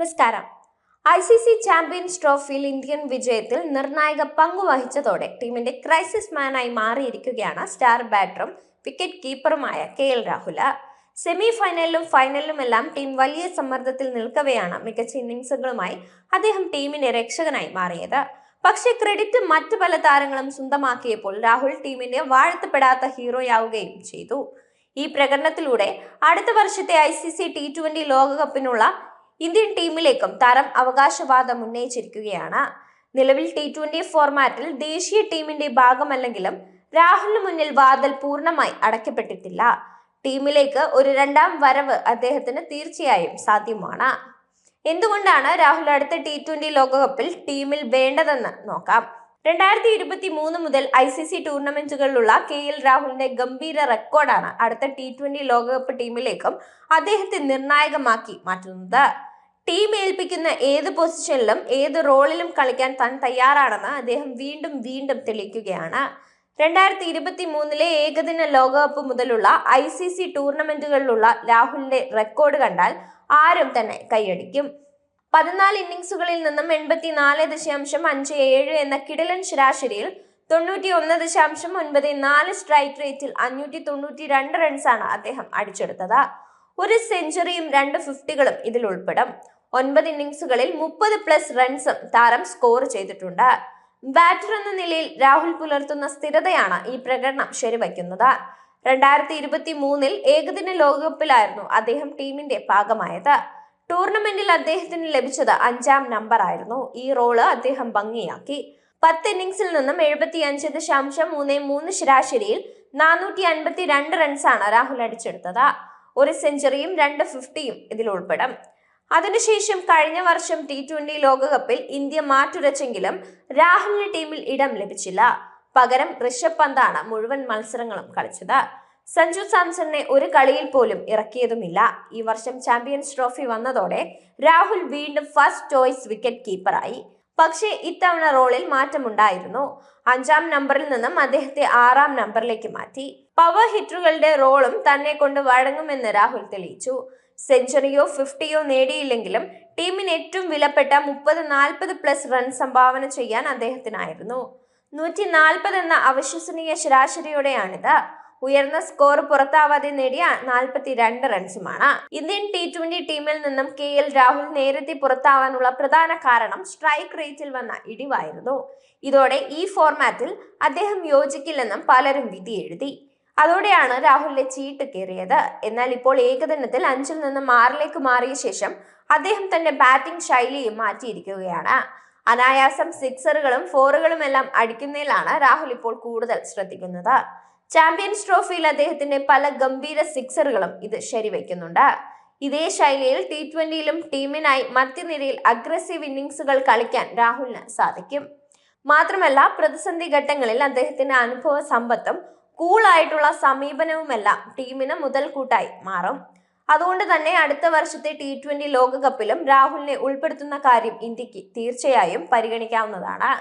നമസ്കാരം. I C C champions ട്രോഫിയിൽ Indian വിജയത്തിൽ നിർണായക പങ്കുവഹിച്ചതോടെ ടീമിന്റെ ക്രൈസിസ് മാനായി മാറിയിരിക്കുകയാണ് സ്റ്റാർ ബാറ്ററും വിക്കറ്റ് കീപ്പറുമായ കെ എൽ രാഹുൽ. സെമി ഫൈനലിലും ഫൈനലിലുമെല്ലാം ടീം വലിയ സമ്മർദ്ദത്തിൽ നിൽക്കവെയാണ് മികച്ച ഇന്നിങ്സുകളുമായി അദ്ദേഹം ടീമിന്റെ രക്ഷകനായി മാറിയത്. പക്ഷേ ക്രെഡിറ്റ് മറ്റു പല താരങ്ങളും സ്വന്തമാക്കിയപ്പോൾ രാഹുൽ ടീമിന്റെ വാഴ്ത്തപ്പെടാത്ത ഹീറോയാവുകയും ചെയ്തു. ഈ പ്രകടനത്തിലൂടെ അടുത്ത വർഷത്തെ I C C T twenty ലോകകപ്പിനുള്ള Indian ടീമിലേക്കും താരം അവകാശവാദം ഉന്നയിച്ചിരിക്കുകയാണ്. നിലവിൽ ടി ട്വന്റി ഫോർമാറ്റിൽ ദേശീയ ടീമിന്റെ ഭാഗമല്ലെങ്കിലും രാഹുലിന് മുന്നിൽ വാതിൽ പൂർണമായി അടയ്ക്കപ്പെട്ടിട്ടില്ല. ടീമിലേക്ക് ഒരു രണ്ടാം വരവ് അദ്ദേഹത്തിന് തീർച്ചയായും സാധ്യമാണ്. എന്തുകൊണ്ടാണ് രാഹുൽ അടുത്ത ടി ട്വന്റി ലോകകപ്പിൽ ടീമിൽ വേണ്ടതെന്ന് നോക്കാം. രണ്ടായിരത്തി ഇരുപത്തി മൂന്ന് മുതൽ ഐ സി സി ടൂർണമെന്റുകളിലുള്ള കെ എൽ രാഹുലിന്റെ ഗംഭീര റെക്കോർഡാണ് അടുത്ത ടി ട്വന്റി ലോകകപ്പ് ടീമിലേക്കും അദ്ദേഹത്തെ നിർണായകമാക്കി മാറ്റുന്നത്. ടീം ഏൽപ്പിക്കുന്ന ഏത് പൊസിഷനിലും ഏത് റോളിലും കളിക്കാൻ താൻ തയ്യാറാണെന്ന് അദ്ദേഹം വീണ്ടും വീണ്ടും തെളിയിക്കുകയാണ്. രണ്ടായിരത്തി ഇരുപത്തി മൂന്നിലെ ഏകദിന ലോകകപ്പ് മുതലുള്ള ഐ സി സി ടൂർണമെന്റുകളിലുള്ള രാഹുലിന്റെ റെക്കോർഡ് കണ്ടാൽ ആരും തന്നെ കൈയടിക്കും. പതിനാല് ഇന്നിങ്സുകളിൽ നിന്നും എൺപത്തിനാല് ദശാംശം അഞ്ച് ഏഴ് എന്ന കിടിലൻ ശരാശരിയിൽ തൊണ്ണൂറ്റി ഒന്ന് ദശാംശം ഒൻപത് നാല് സ്ട്രൈക്ക് റേറ്റിൽ അഞ്ഞൂറ്റി തൊണ്ണൂറ്റി രണ്ട് റൺസാണ് അദ്ദേഹം അടിച്ചെടുത്തത്. ഒരു സെഞ്ചുറിയും രണ്ട് ഫിഫ്റ്റികളും ഇതിൽ ഉൾപ്പെടും. ഒൻപത് ഇന്നിംഗ്സുകളിൽ മുപ്പത് പ്ലസ് റൺസും താരം സ്കോർ ചെയ്തിട്ടുണ്ട്. ബാറ്റർ എന്ന നിലയിൽ രാഹുൽ പുലർത്തുന്ന സ്ഥിരതയാണ് ഈ പ്രകടനം ശരിവയ്ക്കുന്നത്. രണ്ടായിരത്തി ഇരുപത്തി മൂന്നിൽ ഏകദിന ലോകകപ്പിലായിരുന്നു അദ്ദേഹം ടീമിന്റെ ഭാഗമായത്. ടൂർണമെന്റിൽ അദ്ദേഹത്തിന് ലഭിച്ചത് അഞ്ചാം നമ്പർ ആയിരുന്നു. ഈ റോൾ അദ്ദേഹം ഭംഗിയാക്കി. പത്ത് ഇന്നിംഗ്സിൽ നിന്നും എഴുപത്തി അഞ്ച് ദശാംശം മൂന്ന് മൂന്ന് ശരാശരിയിൽ നാനൂറ്റി അൻപത്തി രണ്ട് റൺസാണ് രാഹുൽ അടിച്ചെടുത്തത്. ഒരു സെഞ്ചുറിയും രണ്ട് ഫിഫ്റ്റിയും ഇതിൽ ഉൾപ്പെടും. അതിനുശേഷം കഴിഞ്ഞ വർഷം ടി ട്വന്റി ലോകകപ്പിൽ ഇന്ത്യ മാറ്റുരച്ചെങ്കിലും രാഹുലിന് ടീമിൽ ഇടം ലഭിച്ചില്ല. പകരം ഋഷഭ് പന്താണ് മുഴുവൻ മത്സരങ്ങളും കളിച്ചത്. സഞ്ജു സാംസണിനെ ഒരു കളിയിൽ പോലും ഇറക്കിയതുമില്ല. ഈ വർഷം ചാമ്പ്യൻസ് ട്രോഫി വന്നതോടെ രാഹുൽ വീണ്ടും ഫസ്റ്റ് ചോയ്സ് വിക്കറ്റ് കീപ്പറായി പക്ഷേ ഇത്തവണ റോളിൽ മാറ്റമുണ്ടായിരുന്നു. അഞ്ചാം നമ്പറിൽ നിന്നും അദ്ദേഹത്തെ ആറാം നമ്പറിലേക്ക് മാറ്റി. പവർ ഹിറ്ററുകളുടെ റോളും തന്നെ കൊണ്ട് വഴങ്ങുമെന്ന് രാഹുൽ തെളിയിച്ചു. സെഞ്ചുറിയോ ഫിഫ്റ്റിയോ നേടിയില്ലെങ്കിലും ടീമിന് ഏറ്റവും വിലപ്പെട്ട മുപ്പത് നാൽപ്പത് പ്ലസ് റൺ സംഭാവന ചെയ്യാൻ അദ്ദേഹത്തിനായിരുന്നു. നൂറ്റി നാൽപ്പത് എന്ന അവിശ്വസനീയ ശരാശരിയോടെയാണിത്. ഉയർന്ന സ്കോർ പുറത്താവാതെ നേടിയ നാൽപ്പത്തി രണ്ട് റൺസുമാണ് ഇന്ത്യൻ ടി ട്വന്റി ടീമിൽ നിന്നും കെ എൽ രാഹുൽ നേരത്തെ പുറത്താവാനുള്ള പ്രധാന കാരണം സ്ട്രൈക്ക് റേറ്റിൽ വന്ന ഇടിവായിരുന്നു. ഇതോടെ ഈ ഫോർമാറ്റിൽ അദ്ദേഹം യോജിക്കില്ലെന്നും പലരും വിധി എഴുതി. അതോടെയാണ് രാഹുലിന്റെ ചീട്ട് കയറിയത്. എന്നാൽ ഇപ്പോൾ ഏകദിനത്തിൽ അഞ്ചിൽ നിന്നും ആറിലേക്ക് മാറിയ ശേഷം അദ്ദേഹം തന്റെ ബാറ്റിംഗ് ശൈലിയും മാറ്റിയിരിക്കുകയാണ്. അനായാസം സിക്സറുകളും ഫോറുകളും എല്ലാം അടിക്കുന്നതിലാണ് രാഹുൽ ഇപ്പോൾ കൂടുതൽ ശ്രദ്ധിക്കുന്നത്. ചാമ്പ്യൻസ് ട്രോഫിയിൽ അദ്ദേഹത്തിന്റെ പല ഗംഭീര സിക്സറുകളും ഇത് ശരിവെക്കുന്നുണ്ട്. ഇതേ ശൈലിയിൽ ടി ട്വന്റിയിലും ടീമിനായി മധ്യനിരയിൽ അഗ്രസീവ് ഇന്നിംഗ്സുകൾ കളിക്കാൻ രാഹുലിന് സാധിക്കും. മാത്രമല്ല പ്രതിസന്ധി ഘട്ടങ്ങളിൽ അദ്ദേഹത്തിന്റെ അനുഭവ സമ്പത്തും കൂളായിട്ടുള്ള സമീപനവുമെല്ലാം ടീമിന് മുതൽക്കൂട്ടായി മാറും. അതുകൊണ്ട് തന്നെ അടുത്ത വർഷത്തെ ടി ട്വന്റി ലോകകപ്പിലും രാഹുലിനെ ഉൾപ്പെടുത്തുന്ന കാര്യം ഇന്ത്യയ്ക്ക് തീർച്ചയായും പരിഗണിക്കാവുന്നതാണ്.